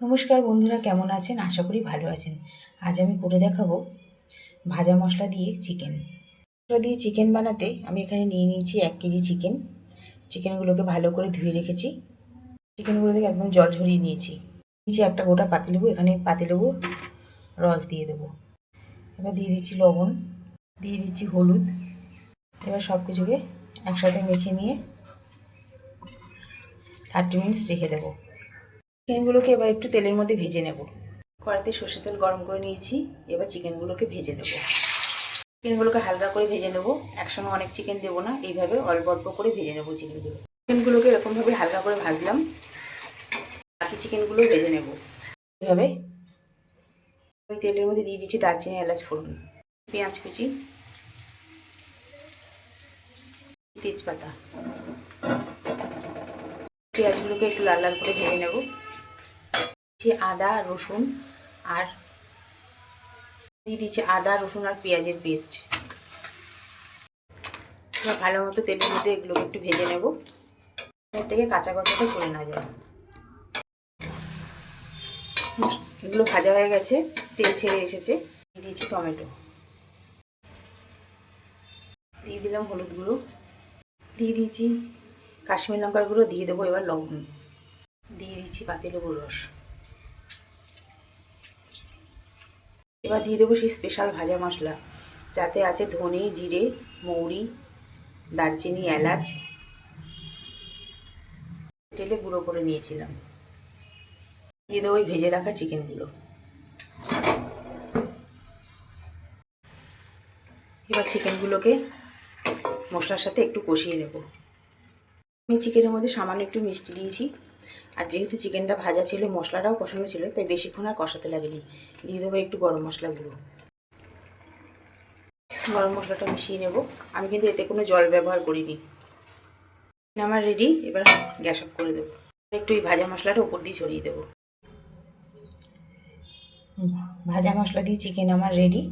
নমস্কার বন্ধুরা, কেমন আছেন? আশা করি ভালো আছেন। আজ আমি করে দেখাবো ভাজা মশলা দিয়ে চিকেন। মশলা দিয়ে চিকেন বানাতে আমি এখানে নিয়ে নিয়েছি এক কেজি চিকেন। চিকেনগুলোকে ভালো করে ধুয়ে রেখেছি। চিকেনগুলো থেকে একদম জল ঝরিয়ে নিয়েছি। নিয়েছি একটা গোটা পাতিলেবু এখানে পাতিলেবু রস দিয়ে দেবো। এবার দিয়ে দিচ্ছি লবণ, দিয়ে দিচ্ছি হলুদ। এবার সব কিছুকে একসাথে মেখে নিয়ে থার্টি মিনিটস রেখে দেবো। চিকেনগুলোকে এবার একটু তেলের মধ্যে ভেজে নেব। কড়াতে সর্ষের তেল গরম করে নিয়েছি, এবার চিকেনগুলোকে ভেজে নেব। চিকেনগুলোকে হালকা করে ভেজে নেব। একসঙ্গে অনেক চিকেন দেবো না, এইভাবে অল্প অল্প করে ভেজে নেব চিকেনগুলো। চিকেনগুলোকে এরকমভাবে হালকা করে ভাজলাম। বাকি চিকেনগুলো ভেজে নেব। এইভাবে ওই তেলের মধ্যে দিয়ে দিচ্ছি দারচিনি, এলাচ, ফোড়ন, পেঁয়াজ কুচি, তেজপাতা। পেঁয়াজগুলোকে একটু লাল লাল করে ভেজে নেব। দিচ্ছি আদা, রসুন আর দিয়ে দিচ্ছি আদা, রসুন আর পেঁয়াজের পেস্ট। ভালো মতো তেলের মধ্যে এগুলোকে একটু ভেজে নেব। এর থেকে কাঁচা কচাটা করে না যায়। এগুলো ভাজা হয়ে গেছে, তেল ছেড়ে এসেছে। দিয়ে দিচ্ছি টমেটো। দিয়ে দিলাম হলুদ গুঁড়ো। দিয়ে দিয়েছি কাশ্মীর লঙ্কার গুঁড়ো, দিয়ে দেবো এবার লবণ। দিয়ে দিচ্ছি পাতিলেবুর রস। এবার দিয়ে দেবো সেই স্পেশাল ভাজা মশলা। যাতে আছে ধনে, জিরে, মৌরি, দারচিনি, এলাচ। তেলে গুঁড়ো করে নিয়েছিলাম। দিয়ে দেবো ওই ভেজে রাখা চিকেনগুলো এবার চিকেনগুলোকে মশলার সাথে একটু কষিয়ে নেব। আমি চিকেনের মধ্যে সামান্য একটু মিষ্টি দিয়েছি। আর যেহেতু চিকেনটা ভাজা ছিল, মশলাটাও কষানো ছিল, তাই বেশিক্ষণ আর কষাতে লাগেনি। দিয়ে দেবো একটু গরম মশলা গুঁড়ো গরম মশলাটা মিশিয়ে নেব। আমি কিন্তু এতে কোনো জল ব্যবহার করিনি। আমার রেডি, এবার গ্যাস অফ করে দেবো। একটু এই ভাজা মশলাটা উপর দিয়ে ছড়িয়ে দেবো। ভাজা মশলা দিয়ে চিকেন আমার রেডি।